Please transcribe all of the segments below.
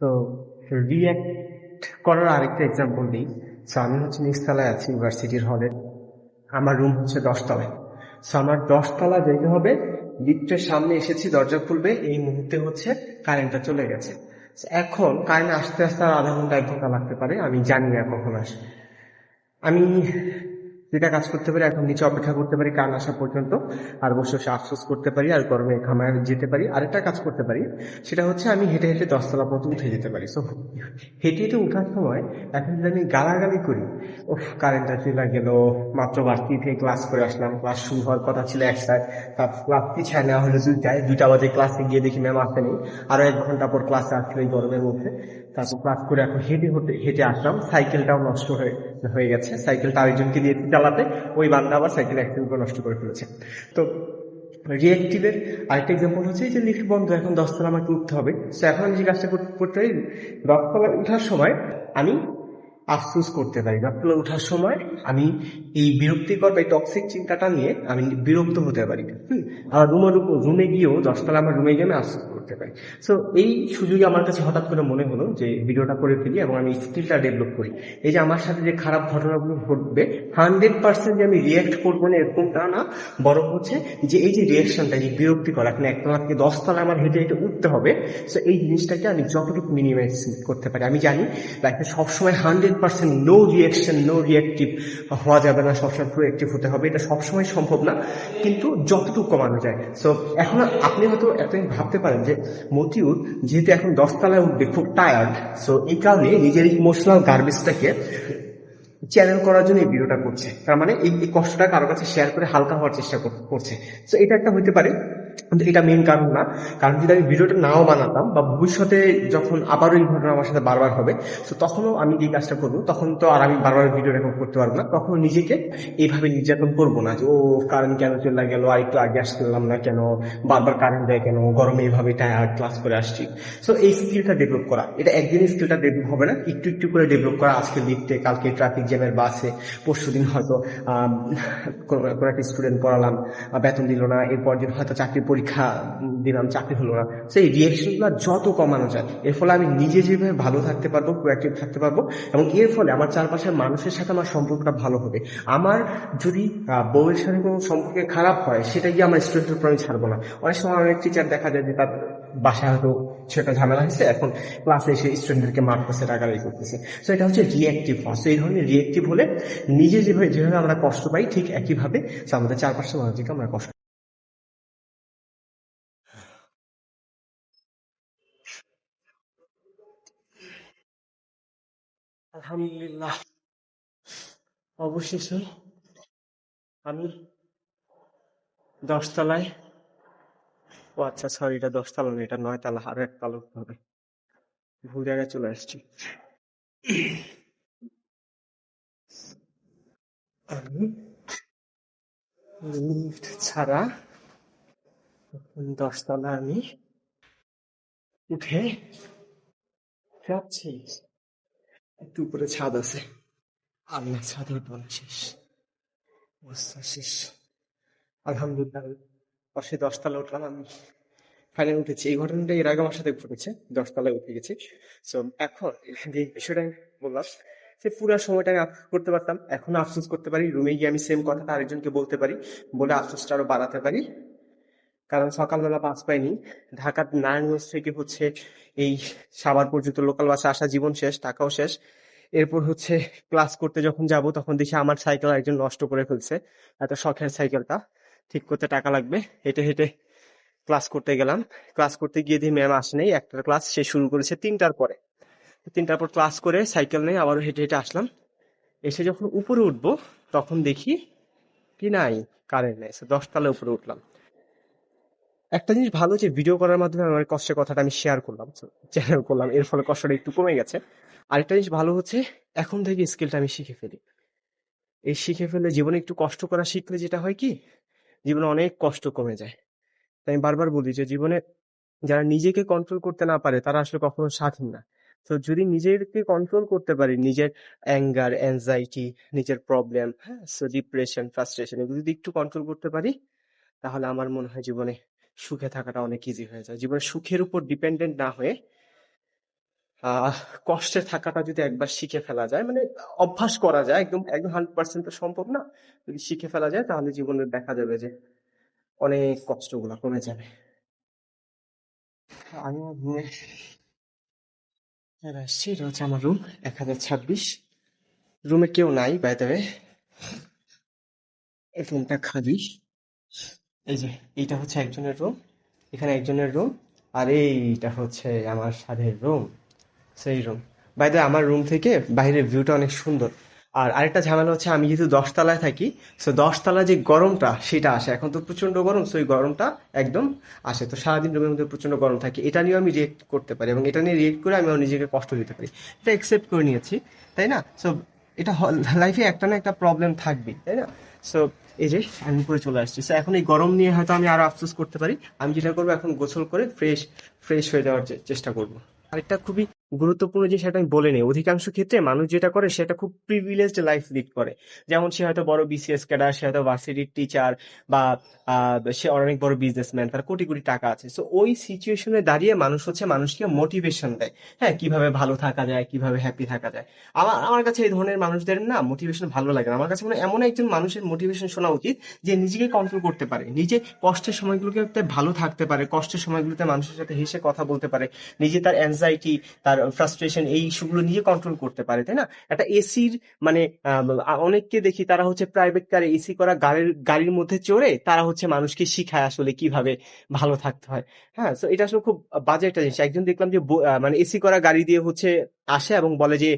তো রিয়্যাক্ট করার আরেকটা এক্সাম্পল দিই সো আমি হচ্ছে নিচতলায় আছি ইউনিভার্সিটির হলে আমার রুম হচ্ছে দশতলায়। সো আমার দশতলা যেতে হবে। লিফটের সামনে এসেছি, দরজা খুলবে। এই মুহূর্তে হচ্ছে কারেন্টটা চলে গেছে। এখন কারেন্ট আসতে আসতে আধা ঘণ্টা, এক ঘণ্টা লাগতে পারে। আমি জানি না কখন আসবে। আমি যেটা কাজ করতে পারি, এখন নিচে অপেক্ষা করতে পারি কান আসা পর্যন্ত, আর বসে বসে আফসোস করতে পারি, আর গরমে ঘামায় যেতে পারি। আরেকটা কাজ করতে পারি, সেটা হচ্ছে আমি হেঁটে হেঁটে দশতলা পর্যন্ত উঠে যেতে পারি। সো হেঁটে হেঁটে ওঠার সময় এখন যদি আমি গালাগালি করি ও কারেন্টটা চলে গেল, মাত্র বাড়তি থেকে ক্লাস করে আসলাম ক্লাস শুরু হওয়ার কথা ছিল একসাথে তার ক্লাস পিছায় নেওয়া হলো দুইটায়, দুইটা বাজে ক্লাসে গিয়ে দেখি ম্যাম আসেনি। আরও এক ঘণ্টা পর ক্লাসে এই গরমের মধ্যে। তারপর ক্লাস করে এখন হেঁটে হেঁটে হেঁটে আসলাম। সাইকেলটাও নষ্ট হয়ে হয়ে গেছে। সাইকেলটা আরেকজনকে দিয়ে চালাতে। ওই বান্দা আবার সাইকেল অ্যাক্সিডেন্ট করে নষ্ট করে ফেলেছে। তো রিয়েক্টিভের আরেকটা এক্সাম্পল হচ্ছে যে লিফট বন্ধ, এখন দশতলা আমাকে উঠতে হবে। তো এখন আমি যে কাজটা কর- করতে পারি দশতলা উঠার সময় আমি আফসোস করতে পারি দশতলা উঠার সময় আমি এই বিরক্তিকর বা এই টক্সিক চিন্তাটা নিয়ে আমি বিরক্ত হতে পারি হুম আর রুমের উপর রুমে গিয়েও দশতলা আমার রুমে গিয়ে আমি আফসোস করতে পারি। সো এই সুযোগে আমার কাছে হঠাৎ করে মনে হলো যে ভিডিওটা করে ফেলি এবং আমি স্কিলটা ডেভেলপ করি। এই যে আমার সাথে যে খারাপ ঘটনাগুলো ঘটবে হান্ড্রেড পার্সেন্ট যে আমি রিয়েক্ট করব না এরকমটা না, বরং হচ্ছে যে এই যে রিয়েকশনটা যে বিরক্তিকর এখন একতলা থেকে দশতলা আমার হেঁটে হেঁটে উঠতে হবে সো এই জিনিসটাকে আমি যতটুকু মিনিমাইজ করতে পারি। আমি জানি লাইফে সবসময় hundred percent no reaction no reactive হওয়া যাবে না, সবসময় প্রোয়েক্টিভ হতে হবে। এটা সবসময় সম্ভব না, কিন্তু যতটুকু কমানো যায়। সো এখন আপনি হয়তো জিনিস ভাবতে পারেন যে, মতিউর যেহেতু এখন দশতলায় উঠবে, খুব টায়ার্ড সো এই কারণে নিজের ইমোশনাল গার্বেজটাকে চ্যানেল করার জন্য এই ভিডিওটা করছে। তার মানে এই কষ্টটা কারও কাছে শেয়ার করে হালকা হওয়ার চেষ্টা কর- করছে। তো এটা একটা হইতে পারে। কিন্তু এটা মেন কারণ না। কারণ যদি আমি ভিডিওটা নাও বানাতাম বা ভবিষ্যতে যখন আবারও এই ঘটনা আমার সাথে বারবার হবে তো তখনও আমি যে কাজটা করব, তখন তো আর আমি বারবার ভিডিও রেকর্ড করতে পারব না। তখন নিজেকে এইভাবে নির্যাতন করব না যে, ও কারেন্ট কেন চলে গেল? আর একটু আগে আসলাম না কেন? বারবার কারেন্ট দেয় কেন? গরমে এইভাবে টায়ার্ড ক্লাস করে আসছি। সো এই স্কিলটা ডেভেলপ করা, এটা একদিন স্কিলটা ডেভেলপ হবে না, একটু একটু করে ডেভেলপ করা আজকে লিফটে কালকে ট্রাফিক জ্যামের বাসে পরশু দিন হয়তো কোনো একটা স্টুডেন্ট পড়ালাম বেতন দিল না, এরপর দিন হয়তো চাকরির পরীক্ষা দিলাম, চাকরি হলো না। সেই রিয়েকশনগুলো যত কমানো যায়, এর ফলে আমি নিজে যেভাবে ভালো থাকতে পারব প্রোয়াক্টিভ থাকতে পারব, এবং এর ফলে আমার চারপাশের মানুষের সাথে আমার সম্পর্কটা ভালো হবে। আমার যদি বউয়ের সাথে কোনো সম্পর্কে খারাপ হয়, সেটা গিয়ে আমার স্টুডেন্টের উপর আমি ছাড়বো না। অনেক সময় অনেক টিচার দেখা যায় যে তার বাসায় হয়তো সেটা ঝামেলা হয়েছে, এখন ক্লাসে এসে স্টুডেন্টদেরকে মারতেছে টাকারাই করতেছে। তো এটা হচ্ছে রিয়েক্টিভ So, এই ধরনের রিয়েক্টিভ হলে নিজে যেভাবে যেভাবে আমরা কষ্ট পাই, ঠিক একইভাবে আমাদের চারপাশের মানুষকে আমরা কষ্ট আলহামদুলিল্লাহ। অবশেষে আমি দশতলায়, ও আচ্ছা সরি এটা দশতলা না, এটা নয় তালা আরও এক তালা হবে। ভুল জায়গায় চলে আসছি। আমি লিফট ছাড়া দশতলা আমি উঠে যাচ্ছি। একটু উপরে ছাদ আছে। না ছাদে উঠবো শেষ। শেষ। আলহামদুলিল্লাহ, পাশে দশতলা উঠলাম আমি। ফাইনাল উঠেছি। এই ঘটনাটা এর আগে আমার সাথে ঘটেছে। দশতলায় উঠে গেছি। সো এখন যে বিষয়টা আমি বললাম, সে পুরো সময়টা আমি আফসোস করতে পারতাম। এখন আফসোস করতে পারি। রুমে গিয়ে আমি সেম কথাটা আরেকজনকে বলতে পারি। বলে আফসোসটা আরও বাড়াতে পারি। কারণ সকালবেলা বাস পাইনি। ঢাকার নারায়ণগঞ্জ থেকে হচ্ছে এই সাভার পর্যন্ত লোকাল বাসে আসা জীবন শেষ, টাকাও শেষ। এরপর হচ্ছে ক্লাস করতে যখন যাব তখন দেখি আমার সাইকেল একজন নষ্ট করে ফেলছে। এত শখের সাইকেলটা ঠিক করতে টাকা লাগবে। হেঁটে হেঁটে ক্লাস করতে গেলাম। ক্লাস করতে গিয়ে দিয়ে ম্যাম আসে নেই। একটা ক্লাস সে শুরু করেছে তিনটার পরে। তিনটার পর ক্লাস করে সাইকেল নিয়ে আবারও হেঁটে হেঁটে আসলাম। এসে যখন উপরে উঠবো, তখন দেখি কি নাই কারেন্ট নেই। So দশতলায় উপরে উঠলাম। একটা জিনিস ভালো যে ভিডিও করার মাধ্যমে আমার কষ্টের কথাটা আমি শেয়ার করলাম চ্যানেল করলাম, এর ফলে কষ্টটা একটু কমে গেছে। আরেকটা জিনিস ভালো হচ্ছে, এখন থেকে স্কিলটা আমি শিখে ফেলি। এই শিখে ফেলে জীবনে একটু কষ্ট করা শিখলে যেটা হয় কি, জীবনে অনেক কষ্ট কমে যায়। তাই আমি বারবার বলি যে জীবনে যারা নিজেকে কন্ট্রোল করতে না পারে, তারা আসলে কখনো স্বাধীন না। তো যদি নিজেকে কন্ট্রোল করতে পারি, নিজের অ্যাঙ্গার অ্যাংজাইটি নিজের প্রবলেম হ্যাঁ সো ডিপ্রেশন ফ্রাস্ট্রেশন এগুলো যদি একটু কন্ট্রোল করতে পারি, তাহলে আমার মনে হয় জীবনে সুখে থাকাটা অনেক ইজি হয়ে যায়। জীবনে সুখের উপর ডিপেন্ডেন্ট না হয়ে কষ্টে থাকাটা যদি একবার শিখে ফেলা যায় মানে অভ্যাস করা যায়, একদম একদম হান্ড্রেড পার্সেন্ট তো সম্ভব না। যদি শিখে ফেলা যায়, তাহলে জীবনে দেখা যাবে যে অনেক কষ্টগুলো কমে যাবে। আমি আসছি হচ্ছে আমার রুম এক হাজার ছাব্বিশ। রুমে কেউ নাই বাই দ্য এই রুমটা খালি। এই যে, এইটা হচ্ছে একজনের রুম এখানে একজনের রুম আর এইটা হচ্ছে আমার সাধের রুম সেই রুম বাই দ্য আমার রুম থেকে বাইরের ভিউটা অনেক সুন্দর। আর আরেকটা ঝামেলা হচ্ছে, আমি যেহেতু দশতলায় থাকি সো দশতলায় যে গরমটা, সেটা আসে। এখন তো প্রচণ্ড গরম সো ওই গরমটা একদম আসে। তো সারাদিন রুমের মধ্যে প্রচণ্ড গরম থাকে। এটা নিয়েও আমি রিয়েক্ট করতে পারি এবং এটা নিয়ে রিয়েক্ট করে আমি নিজেকে কষ্ট দিতে পারি। এটা অ্যাকসেপ্ট করে নিয়েছি, তাই না? সো এটা লাইফে একটা না একটা প্রবলেম থাকবেই, তাই না? সো এই যে, আমি উপরে চলে আসছি। স্যার এখন এই গরম নিয়ে হয়তো আমি আরও আফসোস করতে পারি। আমি যেটা করব, এখন গোসল করে ফ্রেশ ফ্রেশ হয়ে যাওয়ার চেষ্টা করব। আরেকটা খুবই গুরুত্বপূর্ণ যে সেটা আমি বলে নিই অধিকাংশ ক্ষেত্রে মানুষ যেটা করে, সেটা খুব প্রিভিলেজড লাইফ লিড করে। যেমন সে হয়তো বড় বিসিএস ক্যাডার সে হয়তো ভার্সিটির টিচার বা সে অনেক বড় বিজনেসম্যান তার কোটি কোটি টাকা আছে। সো ওই সিচুয়েশনে দাঁড়িয়ে মানুষ হচ্ছে মানুষকে মোটিভেশন দেয়। হ্যাঁ কীভাবে ভালো থাকা যায়, কীভাবে হ্যাপি থাকা যায়। আমার আমার কাছে এই ধরনের মানুষদের না মোটিভেশন ভালো লাগে না। আমার কাছে মনে এমন একজন মানুষের মোটিভেশন শোনা উচিত যে নিজেকে কন্ট্রোল করতে পারে। নিজে কষ্টের সময়গুলোকে ভালো থাকতে পারে, কষ্টের সময়গুলোতে মানুষের সাথে হেসে কথা বলতে পারে। নিজে তার অ্যাংজাইটি তার ফ্রাস্ট্রেশন এই ইস্যুগুলো নিয়ে কন্ট্রোল করতে পারে, তাই না? একটা এসির মানে অনেককে দেখি তারা হচ্ছে প্রাইভেট কারে এসি করা গাড়ির গাড়ির মধ্যে চড়ে তারা হচ্ছে মানুষকে শিখায় আসলে কীভাবে ভালো থাকতে হয়। হ্যাঁ তো এটা আসলে খুব বাজে একটা জিনিস। একজন দেখলাম যে মানে এসি করা গাড়ি দিয়ে হচ্ছে আসে এবং বলে যে,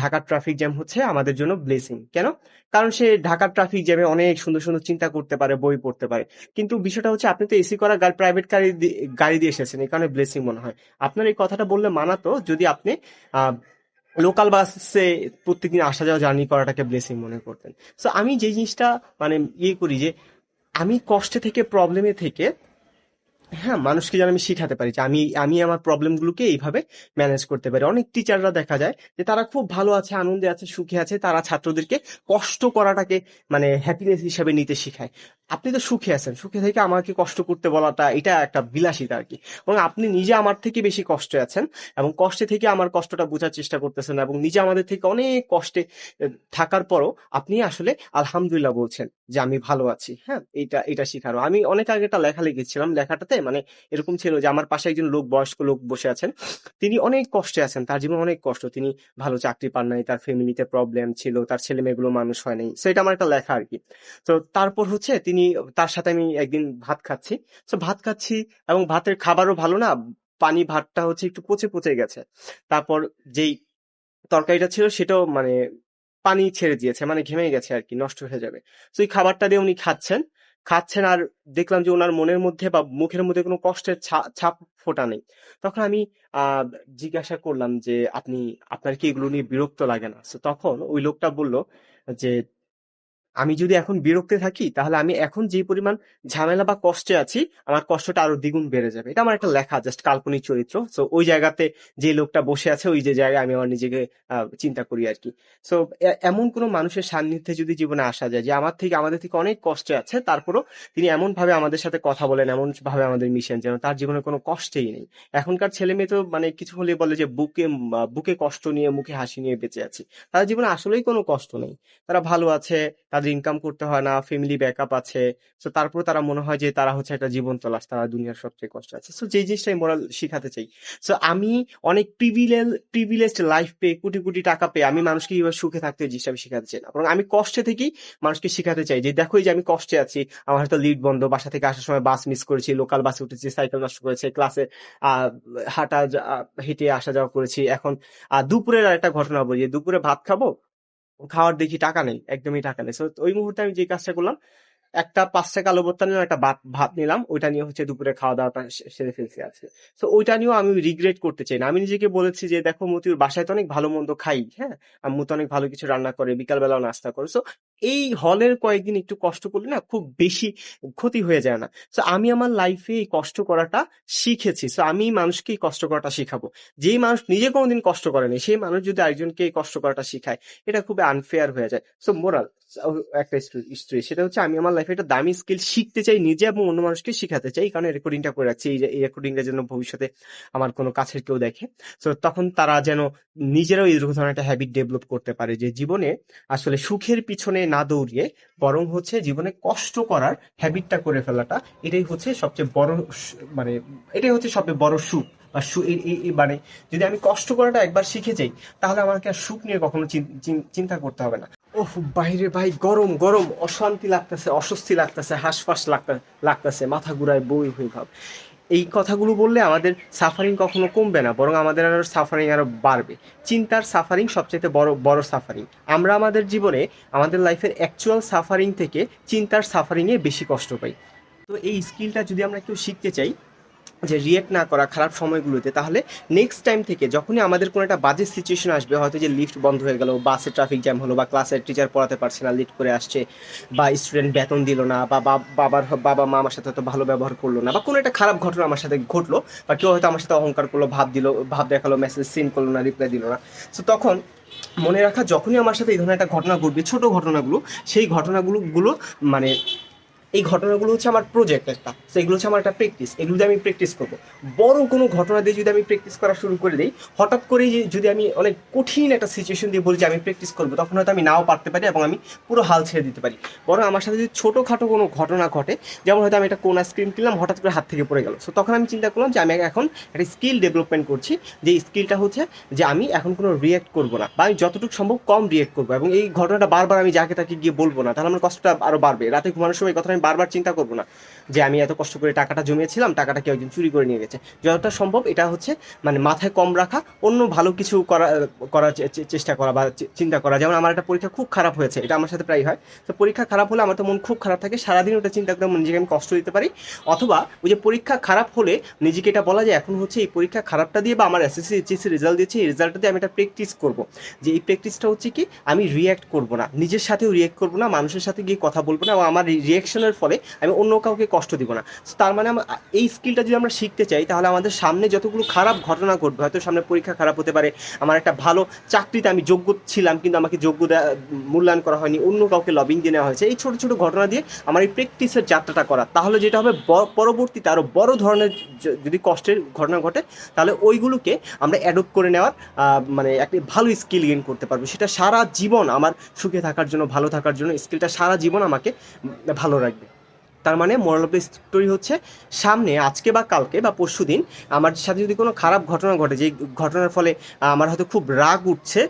ঢাকার ট্রাফিক জ্যাম হচ্ছে, আমাদের জন্য ব্লেসিং কেন? কারণ সে ঢাকার ট্রাফিক জ্যামে অনেক সুন্দর সুন্দর চিন্তা করতে পারে, বই পড়তে পারে। কিন্তু বিষয়টা হচ্ছে, আপনি তো এসি করা গাড়ি প্রাইভেট গাড়ি গাড়ি দিয়ে এসেছেন, এই কারণে ব্লেসিং মনে হয়। আপনার এই কথাটা বললে মানাতো যদি আপনি লোকাল বাসে প্রত্যেকদিন আসা যাওয়া জার্নি করাটাকে ব্লেসিং মনে করতেন। সো আমি যে জিনিসটা মানে ইয়ে করি যে, আমি কষ্টে থেকে প্রবলেমে থেকে হ্যাঁ মানুষকে যেন আমি শিখাতে পারি যে আমি আমি আমার প্রবলেমগুলোকে এইভাবে ম্যানেজ করতে পারি। অনেক টিচাররা দেখা যায় যে তারা খুব ভালো আছে, আনন্দে আছে, সুখে আছে, তারা ছাত্রদেরকে কষ্ট করাটাকে মানে হ্যাপিনেস হিসাবে নিতে শেখায়। আপনি তো সুখে আছেন। সুখে থেকে আমাকে কষ্ট করতে বলাটা এটা একটা বিলাসিতা আর কি। এবং আপনি নিজে আমার থেকে বেশি কষ্টে আছেন এবং কষ্টে থেকে আমার কষ্টটা বোঝার চেষ্টা করতেছেন এবং নিজে আমাদের থেকে অনেক কষ্টে থাকার পরও আপনি আসলে আলহামদুলিল্লাহ বলছেন যে আমি ভালো আছি। হ্যাঁ এটা এটা শিখারও আমি অনেক আগে একটা লেখা লিখেছিলাম, লেখাটাতে মানে এরকম ছিল যে আমার পাশে একজন লোক, বয়স্ক লোক বসে আছেন। তিনি অনেক কষ্টে আছেন, তার জীবনে অনেক কষ্ট। তিনি ভালো চাকরি পান নাই, তার ফ্যামিলিতে প্রবলেম ছিল, তার ছেলে মেয়েগুলো মানুষ হয় নাই। সেটা আমার একটা লেখা আর কি। তো তারপর হচ্ছে তিনি তার সাথে আমি একদিন ভাত খাচ্ছি। তো ভাত খাচ্ছি এবং ভাতের খাবারও ভালো না, পানি ভাতটা হচ্ছে একটু পচে পচে গেছে। তারপর যেই তরকারিটা ছিল সেটাও মানে পানি ছেড়ে দিয়েছে মানে ঘেমে গেছে আর কি, নষ্ট হয়ে যাবে। তো এই খাবারটা দিয়ে উনি খাচ্ছেন। খাচ্ছেন আর দেখলাম যে ওনার মনের মধ্যে বা মুখের মধ্যে কোনো কষ্টের ছাপ ফোটা নেই। তখন আমি জিজ্ঞাসা করলাম যে, আপনি, আপনার কি এগুলো নিয়ে বিরক্ত লাগে না? তখন ওই লোকটা বলল যে আমি যদি এখন বিরক্তে থাকি, তাহলে আমি এখন যে পরিমাণ ঝামেলা বা কষ্টে আছি, আমার কষ্টটা আরও দ্বিগুণ বেড়ে যাবে। এটা আমার একটা লেখা জাস্ট কাল্পনিক চরিত্র। সো ওই জায়গাতে যে লোকটা বসে আছে, ওই যে জায়গায় আমি আমার নিজেকে চিন্তা করি আর কি। সো এমন কোনো মানুষের সান্নিধ্যে যদি জীবনে আসা যায়, যে আমার থেকে, আমাদের থেকে অনেক কষ্টে আছে, তারপরও তিনি এমন ভাবে আমাদের সাথে কথা বলেন এমন ভাবে আমাদের মিশেন, যেন তার জীবনে কোনো কষ্টেই নেই। এখনকার ছেলে মেয়ে তো মানে কিছু হলে বলে যে, বুকে বুকে কষ্ট নিয়ে, মুখে হাসি নিয়ে বেঁচে আছি। তাদের জীবনে আসলেই কোনো কষ্ট নেই। তারা ভালো আছে, তাদের ইনকাম করতে হয় না ফ্যামিলি ব্যাকআপ আছে তো তারপরে তারা মনে হয় যে তারা হচ্ছে একটা জীবন তলাশ তারা দুনিয়ার সবচেয়ে কষ্ট আছে। সো যে জিনিসটা আমি মোরাল শিখাতে চাই। সো আমি অনেক প্রিভিলেজ প্রিভিলেজড লাইফ পেয়ে, কোটি কোটি টাকা পেয়ে আমি মানুষকে কীভাবে সুখে থাকতে জিনিসটা আমি শেখাতে চাই না। বরং আমি কষ্টে থেকেই মানুষকে শিখাতে চাই যে দেখো যে আমি কষ্টে আছি, আমার হয়তো লিড বন্ধ, বাসা থেকে আসার সময় বাস মিস করেছি লোকাল বাসে উঠেছি সাইকেল নষ্ট করেছে ক্লাসে হাঁটা হেঁটে আসা যাওয়া করেছি। এখন দুপুরের একটা ঘটনা বলি, দুপুরে ভাত খাব? খাওয়ার দেখি টাকা নেই একদমই টাকা নেই। ওই মুহূর্তে আমি যে কাজটা করলাম একটা পাঁচ টাকা আলু ভর্তা নিলাম, একটা ভাত ভাত নিলাম, ওইটা নিয়ে হচ্ছে দুপুরে খাওয়া দাওয়াটা সেরে ফেলছি আছে তো ওইটা নিয়েও আমি রিগ্রেট করতে চাই না। আমি নিজেকে বলেছি যে, দেখো মতিউর, বাসায় তো অনেক ভালো মন্দ খাই হ্যাঁ? আম্মু তো অনেক ভালো কিছু রান্না করে বিকাল বেলাও নাস্তা করে। সো এই হলের কয়েকদিন একটু কষ্ট করলে না খুব বেশি ক্ষতি হয়ে যায় না। সো আমি আমার লাইফে এই কষ্ট করাটা শিখেছি। সো আমি মানুষকে এই কষ্ট করাটা শিখাবো। যেই মানুষ নিজে কোনোদিন কষ্ট করেনি সেই মানুষ যদি আরেকজনকে এই কষ্ট করাটা শিখায়, এটা খুবই আনফেয়ার হয়ে যায়। সো মোরাল একটা স্টোরি সেটা হচ্ছে আমি আমার লাইফে একটা দামি স্কিল শিখতে চাই, নিজে এবং অন্য মানুষকে শিখাতে চাই। কারণ রেকর্ডিংটা করে রাখছি। এই রেকর্ডিংটা যেন ভবিষ্যতে আমার কোনো কাছের কেউ দেখে। তো তখন তারা যেন নিজেরাও এই ধরনের একটা হ্যাবিট ডেভেলপ করতে পারে যে জীবনে আসলে সুখের পিছনে না দৌড়িয়ে বরং হচ্ছে জীবনে কষ্ট করার হ্যাবিটটা করে ফেলাটা, এটাই হচ্ছে সবচেয়ে বড় মানে এটাই হচ্ছে সবচেয়ে বড় সুখ। বা মানে যদি আমি কষ্ট করাটা একবার শিখে যাই, তাহলে আমাকে আর সুখ নিয়ে কখনো চিন- চিন- চিন্তা করতে হবে না। ওহ বাইরে ভাই, গরম গরম, অশান্তি লাগতেছে, অস্বস্তি লাগতেছে, হাঁসফাঁস লাগতে, লাগতেছে, মাথা ঘুরায় বই হয়ে ভাব। এই কথাগুলো বললে আমাদের সাফারিং কখনো কমবে না, বরং আমাদের আরও সাফারিং আরও বাড়বে। চিন্তার সাফারিং সবচেয়ে বড় বড় সাফারিং আমরা আমাদের জীবনে, আমাদের লাইফের অ্যাকচুয়াল সাফারিং থেকে চিন্তার সাফারিংয়ে বেশি কষ্ট পাই। তো এই স্কিলটা যদি আমরা একটু শিখতে চাই যে রিয়েক্ট না করা খারাপ সময়গুলোতে, তাহলে নেক্সট টাইম থেকে যখনই আমাদের কোনো একটা বাজে সিচুয়েশন আসবে, হয়তো যে লিফট বন্ধ হয়ে গেল, বাসে ট্রাফিক জ্যাম হলো বা ক্লাসের টিচার পড়াতে পারছে না লিট করে আসছে, বা স্টুডেন্ট বেতন দিল না, বা বাবার, বাবা মা আমার সাথে হয়তো ভালো ব্যবহার করল না, বা কোনো একটা খারাপ ঘটনা আমার সাথে ঘটলো, বা কেউ হয়তো আমার সাথে অহংকার করল, ভাব দিল, ভাব দেখাল মেসেজ সিন করল না রিপ্লাই দিল না। তো তখন মনে রাখা, যখনই আমার সাথে এই ধরনের একটা ঘটনা ঘটবে, ছোট ঘটনাগুলো, সেই ঘটনাগুলো, গুলো মানে এই ঘটনাগুলো হচ্ছে আমার প্রজেক্ট একটা তো। এগুলো হচ্ছে আমার একটা প্র্যাকটিস এগুলো দিয়ে আমি প্র্যাকটিস করব। বড় কোনো ঘটনা দিয়ে যদি আমি প্র্যাকটিস করা শুরু করে দিই, হঠাৎ করে যদি আমি অনেক কঠিন একটা সিচুয়েশন দিয়ে বলি যে আমি প্র্যাকটিস করব, তখন হয়তো আমি নাও পারতে পারি এবং আমি পুরো হাল ছেড়ে দিতে পারি। বরং আমার সাথে যদি ছোটোখাটো কোনো ঘটনা ঘটে, যেমন হয়তো আমি একটা কোন আইসক্রিম কিনলাম, হঠাৎ করে হাত থেকে পড়ে গেল। সো তখন আমি চিন্তা করলাম যে আমি এখন একটা স্কিল ডেভেলপমেন্ট করছি, যে স্কিলটা হচ্ছে যে আমি এখন কোনো রিয়েক্ট করব না বা আমি যতটুকু সম্ভব কম রিয়েক্ট করব এবং এই ঘটনাটা বারবার আমি যাকে তাকে গিয়ে বলব না, তাহলে আমার কষ্টটা আরও বাড়বে। রাতে ঘুমানোর সময় কথা আমি বারবার চিন্তা করব না যে আমি এত কষ্ট করে টাকাটা জমিয়েছিলাম, টাকাটা কেউ একজন চুরি করে নিয়ে গেছে। যতটা সম্ভব এটা হচ্ছে মানে মাথায় কম রাখা, অন্য ভালো কিছু করা, করার চেষ্টা করা বা চিন্তা করা। যেমন আমার একটা পরীক্ষা খুব খারাপ হয়েছে, এটা আমার সাথে প্রায় হয়। তো পরীক্ষা খারাপ হলে আমার তো মন খুব খারাপ থাকে, সারাদিন ওটা চিন্তা করে নিজেকে আমি কষ্ট দিতে পারি। অথবা ওই যে পরীক্ষা খারাপ হলে নিজেকে এটা বলা যায়, এখন হচ্ছে এই পরীক্ষা খারাপটা দিয়ে বা আমার এসএসসি এইচএসসি রেজাল্ট দিয়েছি, এই রেজাল্টটা দিয়ে আমি একটা প্র্যাকটিস করব। যে এই প্র্যাকটিসটা হচ্ছে কি, আমি রিয়্যাক্ট করব না, নিজের সাথেও রিয়্যাক্ট করব না, মানুষের সাথে গিয়ে কথা বলব না আমার রিয়াকশনের ফলে আমি অন্য কাউকে কষ্ট দিব না। তার মানে এই স্কিলটা যদি আমরা শিখতে চাই, তাহলে আমাদের সামনে যতগুলো খারাপ ঘটনা ঘটবে, হয়তো সামনে পরীক্ষা খারাপ হতে পারে, আমার একটা ভালো চাকরিতে আমি যোগ্য ছিলাম কিন্তু আমাকে যোগ্য মূল্যায়ন করা হয়নি, অন্য কাউকে লবিং দিয়ে নেওয়া হয়েছে, এই ছোটো ছোটো ঘটনা দিয়ে আমার এই প্র্যাকটিসের যাত্রাটা করা। তাহলে যেটা হবে পরবর্তীতে আরও বড় ধরনের যদি কষ্টের ঘটনা ঘটে, তাহলে ওইগুলোকে আমরা অ্যাডপ্ট করে নেওয়ার মানে একটি ভালো স্কিল গেইন করতে পারব। সেটা সারা জীবন আমার সুখে থাকার জন্য, ভালো থাকার জন্য স্কিলটা সারা জীবন আমাকে ভালো রাখবে। তার মানে মোরাল অফ দ্য স্টোরি হচ্ছে, সামনে, আজকে বা কালকে বা পরশু দিন আমার সাথে যদি কোনো খারাপ ঘটনা ঘটে যে ঘটনার ফলে আমার হয়তো খুব রাগ উঠছে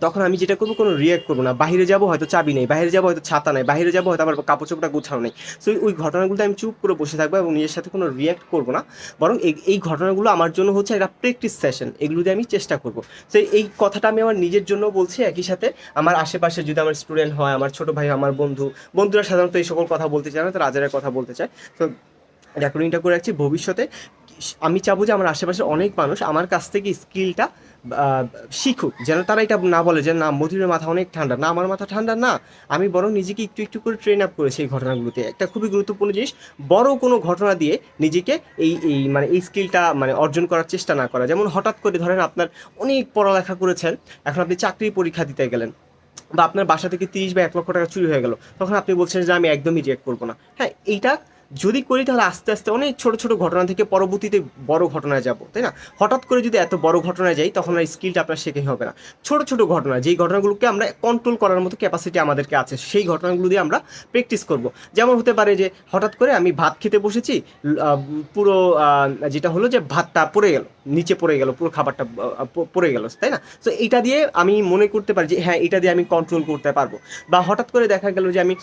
তখন আমি যেটা করব, কোনো রিয়েক্ট করব না। বাইরে যাব, হয়তো চাবি নেই। বাইরে যাব, হয়তো ছাতা নেই। বাইরে যাব, হয়তো আমার কাপড় চোপড়া গুছানো নেই। সো ওই ঘটনাগুলোতে আমি চুপ করে বসে থাকব এবং নিজের সাথে কোনো রিয়েক্ট করব না। বরং এই- ঘটনাগুলো আমার জন্য হচ্ছে একটা প্র্যাকটিস সেশন এগুলো দিয়ে আমি চেষ্টা করব। তো এই কথাটা আমি আমার নিজের জন্য বলছি, একই সাথে আমার আশেপাশে যদি আমার স্টুডেন্ট হয়, আমার ছোটো ভাই, আমার বন্ধু, বন্ধুরা সাধারণত এই সকল কথা বলতে চায় না তারা রাজারের কথা বলতে চায়। তো রেকর্ডিংটা করে রাখছি। ভবিষ্যতে আমি চাবো যে আমার আশেপাশে অনেক মানুষ আমার কাছ থেকে স্কিলটা শিখুক, যেন তারা এটা না বলে যে, না, মধুরের মাথা অনেক ঠান্ডা। না, আমার মাথা ঠান্ডা না। আমি বরং নিজেকে একটু একটু করে ট্রেন আপ করেছি এই ঘটনাগুলোতে। একটা খুবই গুরুত্বপূর্ণ জিনিস। বড় কোনো ঘটনা দিয়ে নিজেকে এই এই মানে এই স্কিলটা মানে অর্জন করার চেষ্টা না করা। যেমন হঠাৎ করে ধরেন আপনার অনেক পড়ালেখা করেছেন, এখন আপনি চাকরির পরীক্ষা দিতে গেলেন বা আপনার বাসা থেকে তিরিশ বা এক লক্ষ টাকা চুরি হয়ে গেল। তখন আপনি বলছেন যে, আমি একদমই রিয়েক্ট করব না। হ্যাঁ এইটা যদি করি তাহলে আস্তে আস্তে অনেক ছোট ছোট ঘটনা থেকে পরবর্তীতে বড় ঘটনায় যাব, তাই না? হঠাৎ করে যদি এত বড় ঘটনায় যাই, তখন আর স্কিলটা আপনার শেখাই হবে না। ছোট ছোট ঘটনা, যেই ঘটনাগুলোকে আমরা কন্ট্রোল করার মতো ক্যাপাসিটি আমাদেরকে আছে, সেই ঘটনাগুলো দিয়ে আমরা প্র্যাকটিস করব। যেমন হতে পারে যে, হঠাৎ করে আমি ভাত খেতে বসেছি পুরো যেটা হলো যে, ভাতটা পড়ে গেল, নিচে পড়ে গেল, পুরো খাবারটা পড়ে গেল, তাই না? তো এটা দিয়ে আমি মনে করতে পারি যে হ্যাঁ এটা দিয়ে আমি কন্ট্রোল করতে পারব। বা হঠাৎ করে দেখা গেল যে, আমি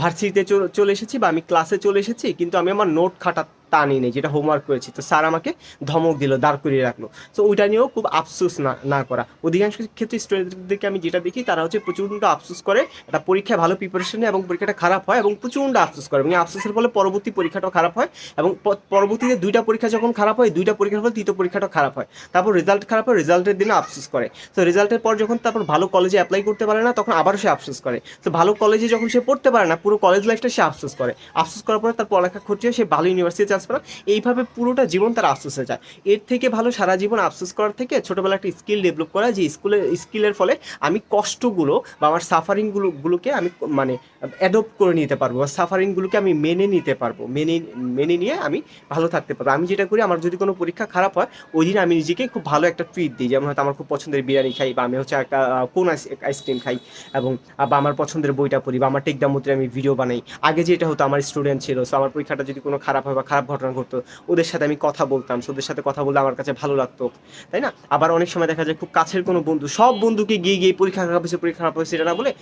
ভার্সিটিতে চলে এসেছি বা আমি ক্লাসে চলে এসেছি কিন্তু আমি আমার নোট খাতা তা নিয়ে নেই, যেটা হোমওয়ার্ক করেছি। তো স্যার আমাকে ধমক দিল, দাঁড় করিয়ে রাখল। তো ওইটা নিয়েও খুব আফসোস না না করা। অধিকাংশ ক্ষেত্রে স্টুডেন্টদেরকে আমি যেটা দেখি, তারা হচ্ছে প্রচণ্ড আফসোস করে, একটা পরীক্ষায় ভালো প্রিপারেশন এবং পরীক্ষাটা খারাপ হয় এবং প্রচণ্ড আফসোস করে। এবং এই আফসোসের ফলে পরবর্তী পরীক্ষাটাও খারাপ হয় এবং পরবর্তীতে দুইটা পরীক্ষা যখন খারাপ হয়, দুইটা পরীক্ষার ফলে তৃতীয় পরীক্ষাটাও খারাপ হয়। তারপর রেজাল্ট খারাপ হয় রেজাল্টের দিনে আফসোস করে। তো রেজাল্টের পর যখন তারপর ভালো কলেজে অ্যাপ্লাই করতে পারে না, তখন আবারও সে আফসোস করে। তো ভালো কলেজে যখন সে পড়তে পারে না, পুরো কলেজ লাইফটা সে আফসোস করে। আফসোস করার পরে তার পড়ালেখা করছে সে ভালো ইউনিভার্সিটি কাজ পারো এইভাবে পুরোটা জীবন তার আফসোসে যায়। এর থেকে ভালো সারা জীবন আফসোস করার থেকে ছোটোবেলা একটা স্কিল ডেভেলপ করা, যে স্কুলের স্কিলের ফলে আমি কষ্টগুলো বা আমার সাফারিংগুলো গুলোকে আমি মানে অ্যাডপ্ট করে নিতে পারব বা সাফারিংগুলোকে আমি মেনে নিতে পারব, মেনে মেনে নিয়ে আমি ভালো থাকতে পারব। আমি যেটা করি, আমার যদি কোনো পরীক্ষা খারাপ হয়, ওই দিন আমি নিজেকে খুব ভালো একটা ট্রিট দিই। যেমন হয়তো আমার খুব পছন্দের বিরিয়ানি খাই বা আমি হচ্ছে একটা কোন আইসক্রিম খাই এবং বা আমার পছন্দের বইটা পড়ি বা আমার টেকদামতে আমি ভিডিও বানাই। আগে যেটা হতো, আমার স্টুডেন্ট ছিল সো আমার পরীক্ষাটা যদি কোনো খারাপ হয় বা খারাপ ঘটনা ঘটতো। ওদের সাথে আমি কথা বলতাম ওদের সাথে কথা বললে আমার কাছে ভালো লাগতো, তাই না? আবার অনেক সময় দেখা যায় খুব কাছের কোনো বন্ধু, সব বন্ধুকে গিয়ে গিয়ে পরীক্ষা খারাপ হয়েছে, পরীক্ষা খারাপ হয়েছে, এটা না বলে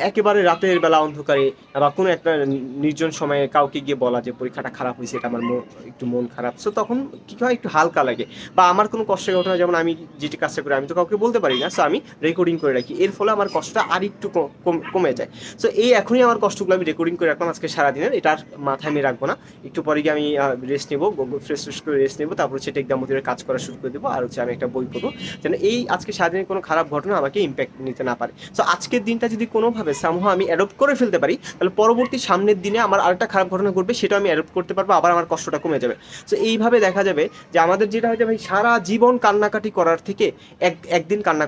একেবারে রাতের বেলা অন্ধকারে বা কোনো একটা নির্জন সময়ে কাউকে গিয়ে বলা যে পরীক্ষাটা খারাপ হয়েছে, এটা আমার একটু মন খারাপ। সো তখন কি হয়, একটু হালকা লাগে। বা আমার কোনো কষ্টের ঘটনা, যেমন আমি যেটি কাজটা করি, আমি তো কাউকে বলতে পারি না সো আমি রেকর্ডিং করে রাখি। এর ফলে আমার কষ্টটা আর একটু কম- যায়। সো এই এখনই আমার কষ্টগুলো আমি রেকর্ডিং করে রাখলাম আজকে সারাদিনের এটা মাথায় আমি রাখব না। একটু পরে গিয়ে আমি রেস্ট নেব ফ্রেশ ফ্রেশ করে রেস্ট নেব, তারপর হচ্ছে টেকদাম মতিরের কাজ করা শুরু করে দেবো, আর হচ্ছে আমি একটা বই পড়ব, যেন এই আজকে সারাদিনের কোনো খারাপ ঘটনা আমাকে ইম্প্যাক্ট নিতে না পারে। সো আজকের দিনটা যদি কোনোভাবে সামহ আমি অ্যাডপ্ট করে ফেলতে পারি, তাহলে পরবর্তী সামনের দিনে আমার আরেকটা খারাপ ঘটনা ঘটবে সেটা আমি অ্যাডপ্ট করতে পারব, আবার আমার কষ্টটা কমে যাবে। সো এইভাবে দেখা যাবে যে আমাদের যেটা হয়তো ভাই, সারা জীবন কান্নাকাটি করার থেকে এক, একদিন কান্না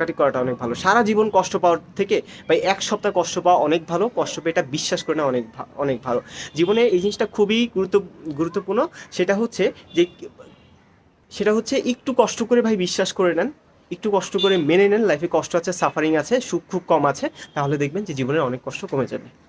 কাটি করাটা অনেক ভালো। সারা জীবন কষ্ট পাওয়ার থেকে, ভাই, এক সপ্তাহ কষ্ট পাওয়া অনেক ভালো, কষ্ট পেয়ে এটা বিশ্বাস করে না অনেক অনেক ভালো। জীবনে এই জিনিসটা খুবই গুরুত্ব গুরুত্বপূর্ণ, সেটা হচ্ছে যে সেটা হচ্ছে একটু কষ্ট করে ভাই বিশ্বাস করে নেন, একটু কষ্ট করে মেনে নেন লাইফে কষ্ট আছে সাফারিং আছে, সুখ খুব কম আছে, তাহলে দেখবেন যে জীবনের অনেক কষ্ট কমে যাবে।